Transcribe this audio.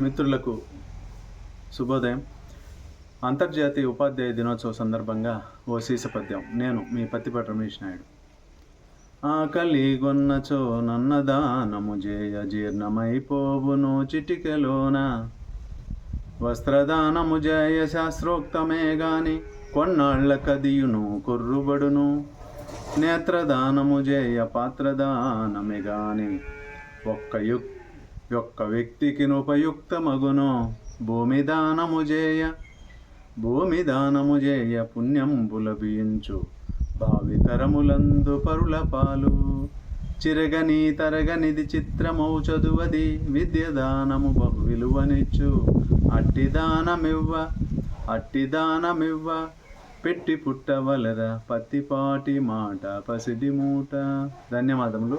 మిత్రులకు శుభోదయం. అంతర్జాతీయ ఉపాధ్యాయ దినోత్సవ సందర్భంగా ఓ సీస పద్యం. నేను మీ పత్తిపాటి రమేష్ నాయుడు. ఆకలి గొన్నచో నన్నదానము జేయ జీర్ణమైపోవును చిటికెలోన. వస్త్రదానము జయ శాస్త్రోక్తమే గాని కొన్నాళ్ళ కదియును కొర్రుబడును. నేత్రదానము జేయ పాత్రదానమే గాని ఒక్క యుక్ యొక్క వ్యక్తికి ఉపయుక్తమగును భూమి దానము చేయ భూమి దానము చేయ పుణ్యంబులభియించు. భావితరములందు పరుల పాలు చిరగని తరగనిది చిత్రమౌ చదువది విద్య దానము బహు విలువనిచ్చు అట్టి దానమివ్వ అట్టి దానమివ్వ పెట్టి పుట్టవలద పత్తిపాటి మాట పసిడి మూట. ధన్యవాదములు.